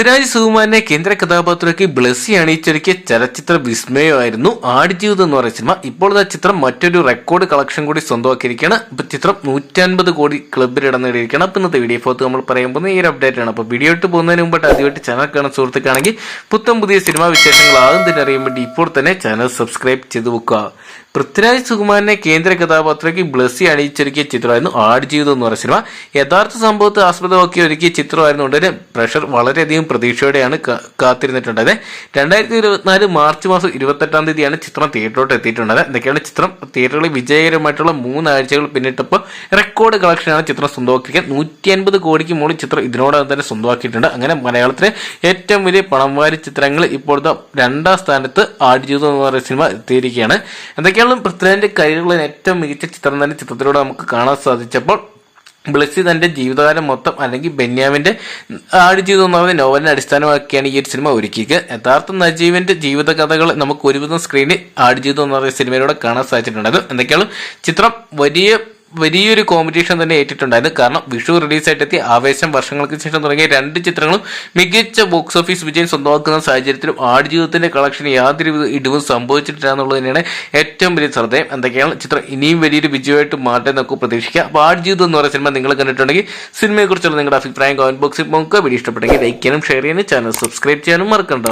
പൃഥ്വിരാജ് സുകുമാരനെ കേന്ദ്ര കഥാപാത്രമാക്കി ബ്ലസ്സി അണിയിച്ചൊരുക്കിയ ചലച്ചിത്ര വിസ്മയമായിരുന്നു ആടുജീവിതം എന്ന് പറയുന്ന സിനിമ. ഇപ്പോൾ ആ ചിത്രം മറ്റൊരു റെക്കോർഡ് കളക്ഷൻ കൂടി സ്വന്തമാക്കിയിരിക്കുകയാണ്. ഇപ്പൊ ചിത്രം നൂറ്റൻപത് കോടി ക്ലബ്ബിൽ ഇടം നേടിയിരിക്കുകയാണ്. അപ്പൊ ഇന്നത്തെ വീഡിയോ ഫോത്ത് നമ്മൾ പറയുമ്പോൾ ഈ ഒരു അപ്ഡേറ്റ് ആണ്. അപ്പൊ വീഡിയോ ഇട്ട് പോകുന്നതിന് മുമ്പായിട്ട് ആദ്യമായിട്ട് ചാനൽ കാണുന്ന സുഹൃത്തുക്കാണെങ്കിൽ പുത്തം പുതിയ സിനിമാ വിശേഷങ്ങൾ ആദ്യം തന്നെ അറിയാൻ വേണ്ടി ഇപ്പോൾ തന്നെ ചാനൽ സബ്സ്ക്രൈബ് ചെയ്ത് വെക്കുക. പൃഥ്വിരാജ് സുകുമാരനെ കേന്ദ്ര കഥാപാത്രയ്ക്ക് ബ്ലസ്സി അണിയിച്ചൊരുക്കിയ ചിത്രമായിരുന്നു ആടുജീവിതം എന്ന് പറയുന്ന സിനിമ. യഥാർത്ഥ സംഭവത്തെ ആസ്പദമാക്കി ഒരുക്കിയ ചിത്രമായിരുന്നുകൊണ്ട് പ്രഷർ വളരെയധികം പ്രതീക്ഷയോടെയാണ് കാത്തിരുന്നിട്ടുണ്ടത് രണ്ടായിരത്തി ഇരുപത്തിനാല് മാർച്ച് മാസം ഇരുപത്തെട്ടാം തീയതിയാണ് ചിത്രം തിയേറ്ററിലോട്ട് എത്തിയിട്ടുണ്ടത് എന്തൊക്കെയാണ് ചിത്രം. തിയേറ്ററുകളിൽ വിജയകരമായിട്ടുള്ള മൂന്നാഴ്ചകൾ പിന്നിട്ടപ്പോൾ റെക്കോർഡ് കളക്ഷനാണ് ചിത്രം സ്വന്തമാക്കിയിരിക്കുക നൂറ്റി അൻപത് കോടിക്ക് മുകളിൽ ചിത്രം ഇതിനോടകം തന്നെ സ്വന്തമാക്കിയിട്ടുണ്ട്. അങ്ങനെ മലയാളത്തിലെ ഏറ്റവും വലിയ പണം വാരി ചിത്രങ്ങൾ ഇപ്പോഴത്തെ രണ്ടാം സ്ഥാനത്ത് ആടുജീവിതം എന്ന് പറയുന്ന സിനിമ എത്തിയിരിക്കുകയാണ്. എന്തൊക്കെയാണ് പൃഥ്വിരാജിന്റെ കരിയറിലെ ഏറ്റവും മികച്ച ചിത്രം തന്നെ ചിത്രത്തിലൂടെ നമുക്ക് കാണാൻ സാധിച്ചപ്പോൾ ബ്ലസ്സി തന്റെ ജീവിതകാലം മൊത്തം അല്ലെങ്കിൽ ബെന്യാമിന്റെ ആടുജീവിതം എന്ന് നോവലിനെ അടിസ്ഥാനമാക്കിയാണ് ഈ ഒരു സിനിമ ഒരുക്കിയത് യഥാർത്ഥ നജീവിന്റെ ജീവിതകഥകൾ നമുക്ക് ഒരുവിധം സ്ക്രീനിൽ ആടുജീവിതം എന്ന് പറയുന്ന സിനിമയിലൂടെ കാണാൻ സാധിച്ചിട്ടുണ്ട് സാധിച്ചിട്ടുണ്ടായിരുന്നു. എന്തൊക്കെയാണ്? ചിത്രം വലിയ വലിയൊരു കോമ്പറ്റീഷൻ തന്നെ ഏറ്റിട്ടുണ്ടായിരുന്നു. കാരണം വിഷു റിലീസായിട്ടെത്തി ആവേശം വർഷങ്ങൾക്ക് ശേഷം തുടങ്ങിയ രണ്ട് ചിത്രങ്ങളും മികച്ച ബോക്സ് ഓഫീസ് വിജയം സ്വന്തമാക്കുന്ന സാഹചര്യത്തിലും ആടുജീവിതത്തിന്റെ കളക്ഷൻ യാതൊരു ഇടിവും സംഭവിച്ചിട്ടില്ല എന്നുള്ളത് തന്നെയാണ് ഏറ്റവും വലിയ ശ്രദ്ധേയം. എന്തൊക്കെയാണ്? ചിത്രം ഇനിയും വലിയൊരു വിജയമായിട്ട് മാറ്റം നമുക്ക് പ്രതീക്ഷിക്കാം അപ്പോൾ ആടുജീവിതം എന്ന് പറയുന്ന സിനിമ നിങ്ങൾ കണ്ടിട്ടുണ്ടെങ്കിൽ സിനിമയെക്കുറിച്ചുള്ള നിങ്ങളുടെ അഭിപ്രായം കമന്റ് ബോക്സിൽ നോക്കുക വീഡിയോ ഇഷ്ടപ്പെട്ടെങ്കിൽ ലൈക്ക് ചെയ്യാനും ഷെയർ ചെയ്യാനും ചാനൽ സബ്സ്ക്രൈബ് ചെയ്യാനും മറക്കണ്ട.